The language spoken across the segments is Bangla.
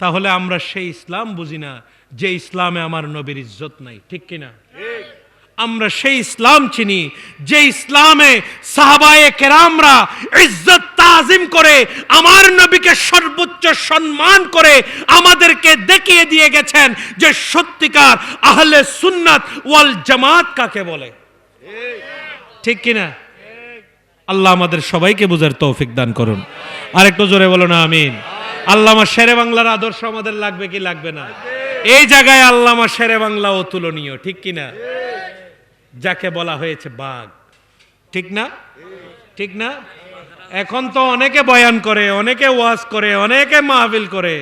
তাহলে আমরা সেই ইসলাম বুঝি না যে ইসলামে আমার নবীর ইজ্জত নাই, ঠিক কিনা? আমরা সেই ইসলাম চিনি যে ইসলামে সাহাবায়ে কেরামরা ইজ্জত তাজিম করে, আমার নবীকে সর্বোচ্চ সম্মান করে আমাদেরকে দেখিয়ে দিয়ে গেছেন যে সত্যিকার আহলে সুন্নাত ওয়াল জামাত কাকে বলে। ঠিক কিনা? আল্লাহ আমাদের সবাইকে বুঝার তৌফিক দান করুন। আরেকটু জোরে বলো না আমিন। আল্লামা শেরে বাংলার আদর্শ আমাদের লাগবে কি লাগবে না? এই জায়গায় আল্লামা শেরে বাংলা অতুলনীয়, ঠিক কিনা? যাকে বলা হয়েছে বাঘ। ঠিক না? ঠিক না? এখন তো অনেকে বয়ান করে, অনেকে ওয়াজ করে, অনেকে মাহফিল করে।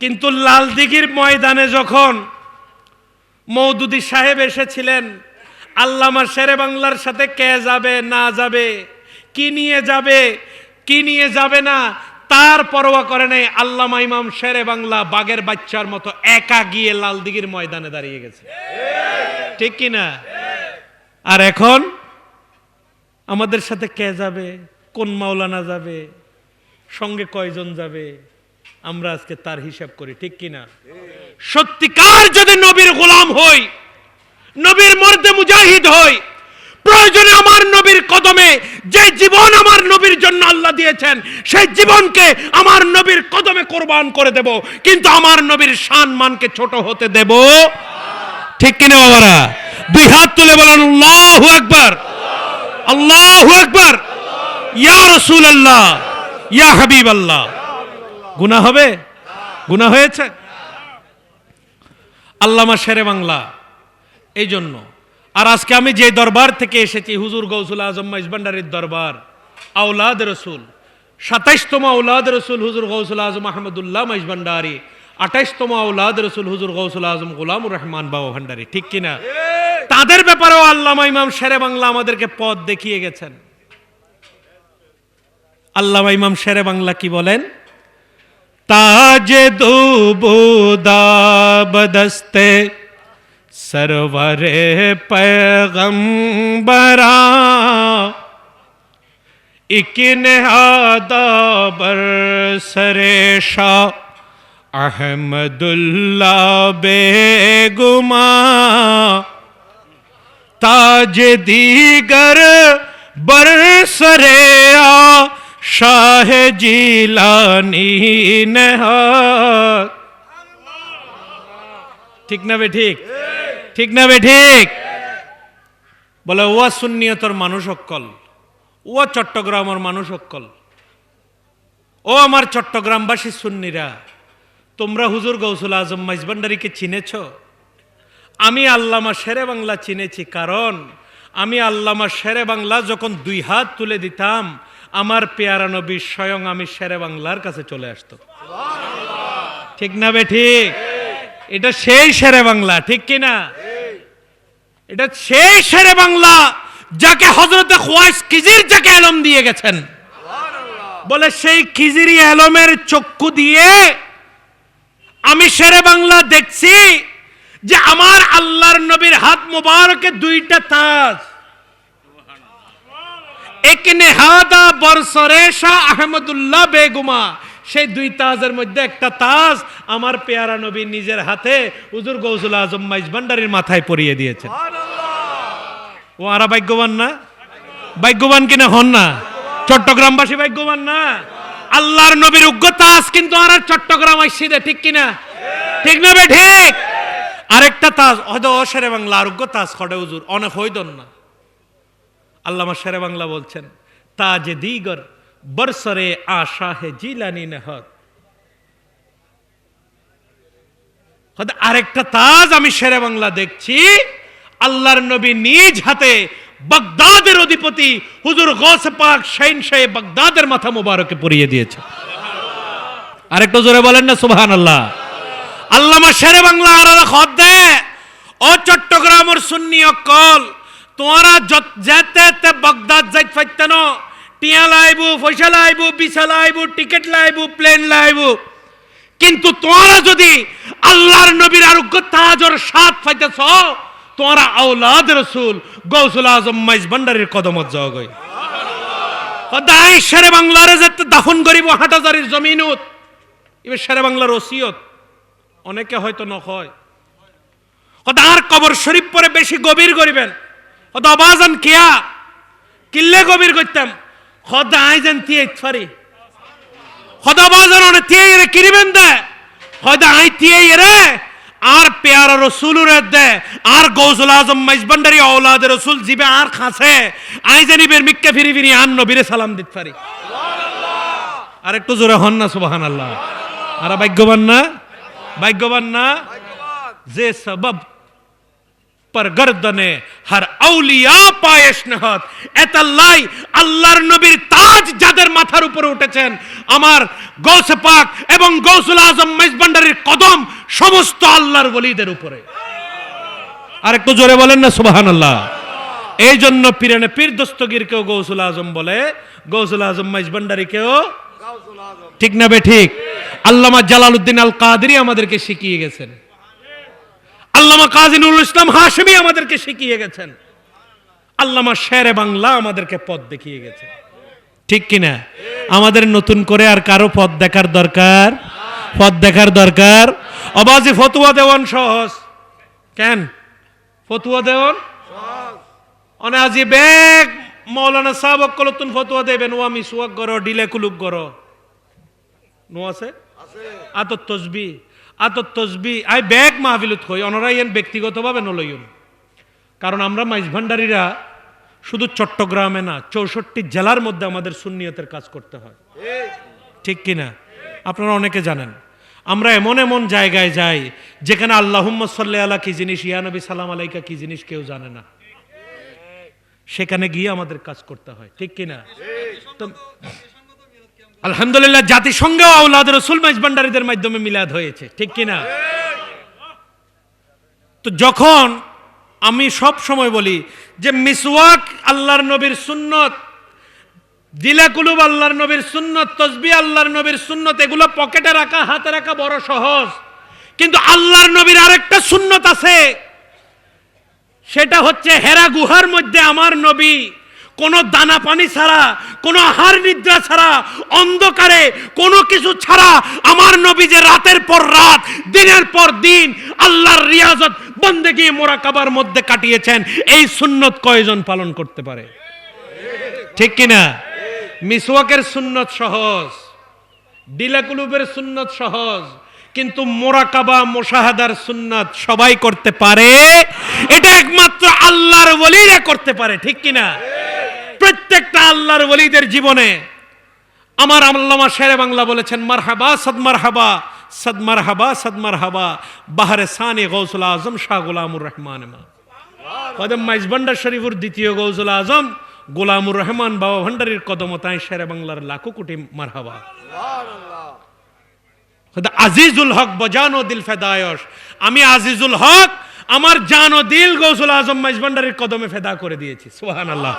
কিন্তু লাল দিঘির ময়দানে যখন মৌদুদি সাহেব এসেছিলেন, আল্লামা শেরে বাংলার সাথে কে যাবে, না যাবে, কি নিয়ে যাবে, কি নিয়ে যাবে না তার পরোয়া করে নাই। আল্লামা ইমাম শেরে বাংলা বাগের বাচ্চার মতো একা গিয়ে লাল দিঘির ময়দানে দাঁড়িয়ে গেছে। ঠিক কি না? আর এখন আমাদের সাথে কে যাবে? কোন মাওলানা যাবে? সঙ্গে কয়জন যাবে? আমরা আজকে তার হিসাব করি, ঠিক কিনা সত্যিকার যদি নবীর গোলাম হই, নবীর মর্দে মুজাহিদ হই, প্রয়োজনে আমার নবীর কদমে যে জীবন আমার নবীর জন্য আল্লাহ দিয়েছেন সেই জীবনকে আমার নবীর কদমে কোরবান করে দেব, কিন্তু আমার নবীর শান মানকে ছোট হতে দেব। ঠিক কিনা বাবারা? দুই হাত তুলে বলেন, আল্লাহু আকবার আল্লাহু আকবার, ইয়া রাসূলুল্লাহ, ইয়া হাবিবাল্লাহ। গুনাহ হবে? গুনাহ হয়েছে? আল্লামা শেরে বাংলা এই জন্য আর আজকে আমি যে দরবার থেকে এসেছি, হুজুর গৌসুল আজম মাইজবান্ডারির দরবার আউলাদ রসুল। সাতাইশতম আউলাদ রসুল হুজুর গৌসুল আজম আহমদুল্লাহ মাইজবান্ডারি আঠাইশতম আউলাদ রসুল হুজুর গৌসুল আজম গোলামুর রহমান বাবা ভান্ডারি, ঠিক কিনা? তাদের ব্যাপারেও আল্লামা ইমাম শেরে বাংলা আমাদেরকে পথ দেখিয়ে গেছেন। আল্লামা ইমাম শেরে বাংলা কি বলেন? তাজে দুবুদা বদস্তে सरवरे पैगम्बरा इकिन आदाबर सरेशा, अहमदुल्ला बेगुमा, ताज दीगर बर सरेया, शाह जीलानी नहा। ठीक ना बे, ठीक? ঠিক না বে ঠিক? বলে ও সুন্নিয়তর মানুষ অক্কল। ও চট্টগ্রামের মানুষ অক্কল। ও আমার চট্টগ্রামবাসী সুন্নিরা, তোমরা হুজুর গৌসুল আজম মাইজবান্ডারিকে চিনেছ? আমি আল্লামা শেরে বাংলা চিনেছি, কারণ আমি আল্লামা শেরে বাংলা যখন দুই হাত তুলে দিতাম, আমার পেয়ারা নবী স্বয়ং আমি শেরে বাংলার কাছে চলে আসতো। ঠিক না বে ঠিক? এটা সেই শেরে বাংলা ঠিক কিনা? এটা সেই শেরে বাংলা যাকে হজরতে খোয়াইস কিজির যাকে এলম দিয়ে গেছেন। বলে সেই খিজিরি এলমের চক্ষু দিয়ে আমি শেরে বাংলা দেখছি যে আমার আল্লাহর নবীর হাত মুবারকে দুইটা তাজ। এক নেহাদা বরসরেশা আহমদুল্লাহ বেগুমা সেই দুই তাজের মধ্যে একটা তাজ আমার পেয়ারা নবী নিজের হাতে উজুর গৌসুল আজম মাইজ ভান্ডারির মাথায় পরিয়ে দিয়েছেন। ও আরা ভাগ্যবান না? ভাগ্যবান কিনা হন না? চট্টগ্রামবাসী ভাগ্যবান না? আল্লাহর নবীর উগ্র তাজ কিন্তু আর চট্টগ্রাম আইসিদে ঠিক কিনা? ঠিক না বে ঠিক? আরেকটা তাজ হয়তো অসেরে বাংলা আরোগ্য তাজ খড়ে উজুর অনেক হইদন না। আল্লামা শেরে বাংলা বলছেন তাজে দিগর বরসরে আশা হে জিলানি নেহত আরেকটা তাজ আমি শেরে বাংলা দেখছি আল্লাহর নবী নিজ হাতে বাগদাদের অধিপতি হুজুর গৌস পাক শাইন শাহে বাগদাদের মাথা মুবারকে পরিয়ে দিয়েছে আরেকটু জোরে বলেন না সুবহান আল্লাহ আল্লামা শেরে বাংলা আর খদ দে ও চট্টগ্রামের সুন্নি অকল তোমরা যত- বাগদাদ যাইত ফাইতেন টিয়া লাইবু, পয়সা লাইবু বিসা লাইবু, টিকিট লাইবু, প্লেন লাইবু। কিন্তু তোমরা যদি আল্লাহর নবীর আরোগ্য তাজর সাত পাইতেছ, তোমরা আউলাদ রসুল, গৌসুল আজম মাইজ ভান্ডারির কদমত যাও গই। দাই শেরে বাংলারে যেতে দাফন করিব হাটাজারির জমিনুত। এবার শেরে বাংলার ওসিয়ত, অনেকে হয়তো হয়তো আর কবর শরীফ পরে বেশি গভীর করিবেন। অবাজান কেয়া, কিল্লে গভীর করতাম। খোদা আইজেন তিয়ে ফারি খোদা বাজার অনে তিয়ে এরে কিরিবেন দে। খোদা আই তিয়ে এরে আর পেয়ারা রসুলুর দে। আর গৌসুল আজম মাইজবান্ডারি ঔলাদ রসুল জিবে আর খাসে আই জানি বের মিক্কে ফিরি ফিরি আন নবীরে সালাম দিত পারি আর একটু জোরে হন না, সুবহানাল্লাহ। আর ভাগ্যবান না? ভাগ্যবান না? যে पर गर्दने हर আউলিয়া পায়েশ নেহত এতাল্লাই আল্লাহর নবীর তাজ যাদের মাথার উপরে উঠেছেন আমার গৌসে পাক এবং গৌসুল আজম মেজবান্ডারির কদম সমস্ত আল্লাহর ওলিদের উপরে আর একটু জোরে বলেন না সুবাহান আল্লাহ এই জন্য পীরানে পীর দস্তগীরকেও গৌসুল আজম বলে গৌসুল আজম মেজবান্ডারিকেও ঠিক না বে ঠিক আল্লামা জালালউদ্দিন আল কাদরি আমাদেরকে শিখিয়ে গেছেন আল্লামা কাজী নুরুল ইসলাম হাশেমি আমাদেরকে শিখিয়ে গেছেন। আল্লামা শেরে বাংলা আমাদেরকে পথ দেখিয়ে গেছেন। ঠিক কিনা? আমাদের নতুন করে আর কারও পথ দেখার দরকার? পথ দেখার দরকার? অবাজি ফতুয়া দেওয়ান সহজ। কেন? ফতুয়া দেওয়ান? অনে আজি বেগ। মৌলানা সাহেব কলতুন ফতুয়া দেবেন। ও আমি সুয়াক গর ডিলে কুলুক গর। নো আছে? আত তসবি। আত তসবি, আই ব্যাগ মাহফিলত হই অনরাই এন ব্যক্তিগতভাবে নলইন কারণ আমরা মাইজ ভান্ডারীরা শুধু চট্টগ্রামে না, চৌষট্টি জেলার মধ্যে আমাদের সুন্নিয়তের কাজ করতে হয়। ঠিক কিনা? আপনারা অনেকে জানেন। আমরা এমন এমন জায়গায় যাই, যেখানে আল্লাহ সাল্লি আলা কি জিনিস, ইয়া নবী সালাম আলাইকা কি জিনিস কেউ জানে না। সেখানে গিয়ে আমাদের কাজ করতে হয়। ঠিক কিনা? তো আলহামদুলিল্লাহ, জাতিসংঘেও আউলাদ রসুল মাইজবান্ডারীদের মাধ্যমে মিলাদ হয়েছে, ঠিক কিনা? তো যখন আমি সব সময় বলি যে মিসওয়াক আল্লাহর নবীর সুন্নত দিলা কুলুব আল্লাহর নবীর সুন্নত, তসবি আল্লাহর নবীর সুন্নত, এগুলো পকেটে রাখা, হাতে রাখা বড় সহজ। কিন্তু আল্লাহর নবীর আরেকটা সুন্নত আছে, সেটা হচ্ছে হেরা গুহার মধ্যে আমার নবী কোনো দানা পানি ছাড়া, কোনো আহার নিদ্রা ছাড়া, অন্ধকারে কোনো কিছু ছাড়া আমার নবী যে রাতের পর রাত, দিনের পর দিন আল্লাহর রিয়াজত বন্দেগি মোরাকাবার মধ্যে কাটিয়েছেন, এই সুন্নত কয়জন পালন করতে পারে? ঠিক কিনা? মিসওয়াকের সুন্নত সহজ, ডিলাকুলুবের সুন্নত সহজ, কিন্তু মোরাকাবা, মোশাহাদার সুন্নাত সবাই করতে পারে, এটা একমাত্র আল্লাহর ওলিরা করতে পারে, ঠিক কিনা? প্রত্যেকটা আল্লাহর ওলিদের জীবনে আমার আল্লামা শেরে বাংলা বলেছেন মারহাবা সদমার হাবা সদমার হাবা সদমার হাবা বাহারে সানি গৌসুল আজম শাহ গোলামুর রহমান কদম মাইজ ভান্ডার শরীফুর দ্বিতীয় গৌসুল আজম গোলামুর রহমান বাবা ভান্ডারির কদমতায় শেরে বাংলার লাখো কোটি মারহাবা। আজিজুল হক বজানো দিল ফেদায়স আমি আজিজুল হক আমার জান ও দিল গৌসুল আজম মাইজভান্ডারির কদমে ফেদা করে দিয়েছি। সুবাহান আল্লাহ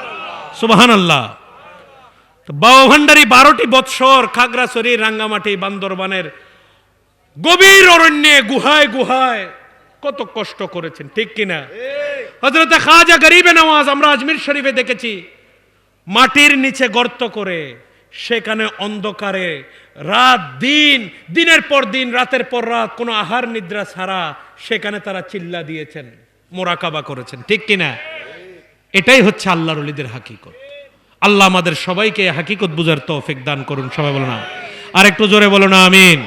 সুবাহান বারোটি বৎসর খাগড়াছড়ি, রাঙ্গামাটি, বান্দরবানের গভীর অরণ্যে গুহায় গুহায় কত কষ্ট করেছেন, ঠিক কিনা? হজরতে খাজা গরিবে নওয়াজ আমরা আজমির শরীফে দেখেছি। মাটির নিচে গর্ত করে সেখানে অন্ধকারে রাত, দিন, দিনের পর দিন, রাতের পর রাত কোনো আহার নিদ্রা ছাড়া সেখানে তারা চিল্লা দিয়েছেন, মোরাকাবা করেছেন, ঠিক কিনা? এটাই হচ্ছে আল্লাহর অলিদের হাকিকত। আল্লাহ আমাদের সবাইকে হাকিকত বুঝার তৌফিক দান করুন, সবাই বলো না আর একটু জোরে বলো না আমিন।